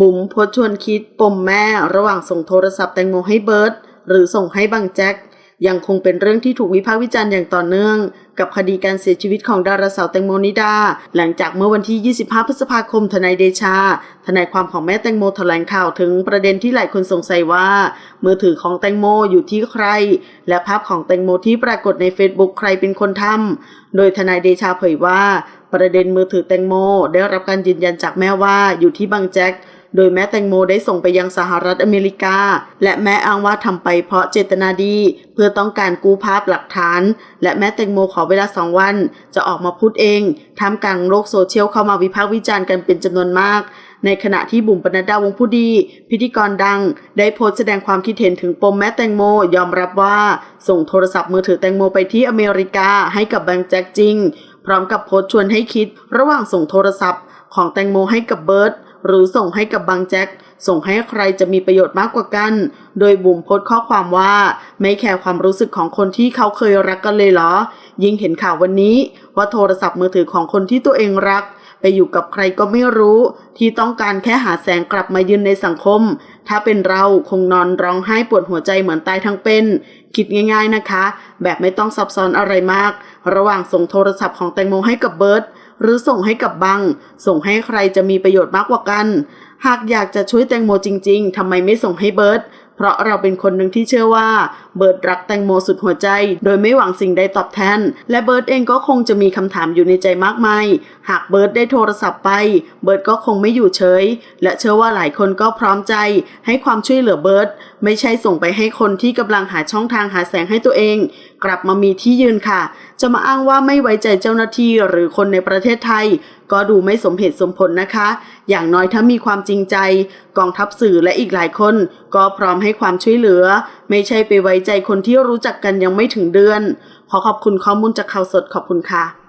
บุ๋มโพสชวนคิดปมแม่ระหว่างส่งโทรศัพท์แตงโมให้เบิร์ตหรือส่งให้บังแจ็คยังคงเป็นเรื่องที่ถูกวิพากษ์วิจารณ์อย่างต่อเนื่อง กับคดีการเสียชีวิตของดาราสาวแตงโมนิดา หลังจากเมื่อวันที่ 25 พฤษภาคม ทนายเดชา ทนายความของแม่แตงโมแถลงข่าวถึงประเด็นที่หลายคนสงสัยว่า มือถือของแตงโมอยู่ที่ใคร และภาพของแตงโมที่ปรากฏในเฟซบุ๊กใครเป็นคนทำโดยทนายเดชาเผยว่า ประเด็นมือถือแตงโม ได้รับการยืนยันจากแม่ว่าอยู่ที่บางแจ็ค โดยแม่แตงโมได้ส่งไปยังสหรัฐอเมริกา และแม่อ้างว่าทำไปเพราะเจตนาดี เพื่อต้องการกู้ภาพหลักฐาน และแม่แตงโมขอเวลาสองวัน จะออกมาพูดเองท่ามกลางโลกโซเชียลเข้ามาวิพากษ์วิจารณ์กันเป็นจำนวนมาก ในขณะที่บุ๋มปนัดดาวงผู้ดี พิธีกรดัง ได้โพสต์แสดงความคิดเห็นถึงปมแม่แตงโมยอมรับว่า ส่งโทรศัพท์มือถือแตงโมไปที่อเมริกาให้กับแบงค์แจ็คจริง พร้อมกับโพสต์ชวนให้คิด ระหว่างส่งโทรศัพท์ของแตงโมให้กับเบิร์ต หรือส่งให้กับบางแจ็คส่งให้ใครจะมีประโยชน์มากกว่ากัน โดยบุ๋มโพสต์ข้อความว่า ไม่แคร์ความรู้สึกของคนที่เขาเคยรักกันเลยเหรอ ยิ่งเห็นข่าววันนี้ว่าโทรศัพท์มือถือของคนที่ตัวเองรัก ไปอยู่กับใครก็ไม่รู้ ที่ต้องการแค่หาแสงกลับมายืนในสังคม ถ้าเป็นเราคงนอนร้องไห้ปวดหัวใจเหมือนตายทั้งเป็น คิดง่ายๆนะคะ แบบไม่ต้องซับซ้อนอะไรมาก ระหว่างส่งโทรศัพท์ของแตงโมให้กับเบิร์ตหรือส่งให้กับบัง ส่งให้ใครจะมีประโยชน์มากกว่ากัน หากอยากจะช่วยแตงโมจริง ๆทำไมไม่ส่งให้เบิร์ต เพราะเราเป็นคนหนึ่งที่เชื่อว่าเบิร์ดรักแตงโมสุดหัวใจ โดยไม่หวังสิ่งใดตอบแทน และเบิร์ดเองก็คงจะมีคำถามอยู่ในใจมากมาย หากเบิร์ดได้โทรศัพท์ไป เบิร์ดก็คงไม่อยู่เฉย และเชื่อว่าหลายคนก็พร้อมใจ ให้ความช่วยเหลือเบิร์ดไม่ใช่ส่งไปให้คนที่กำลังหาช่องทางหาแสงให้ตัวเองกลับมามีที่ยืนค่ะ จะมาอ้างว่าไม่ไว้ใจเจ้าหน้าที่หรือคนในประเทศไทย ก็ดูไม่สมเหตุสมผลนะคะ อย่างน้อยถ้ามีความจริงใจ กองทัพสื่อและอีกหลายคน ก็พร้อมให้ความช่วยเหลือ ไม่ใช่ไปไว้ใจคนที่รู้จักกันยังไม่ถึงเดือน ขอขอบคุณข้อมูลจากข่าวสดขอบคุณค่ะ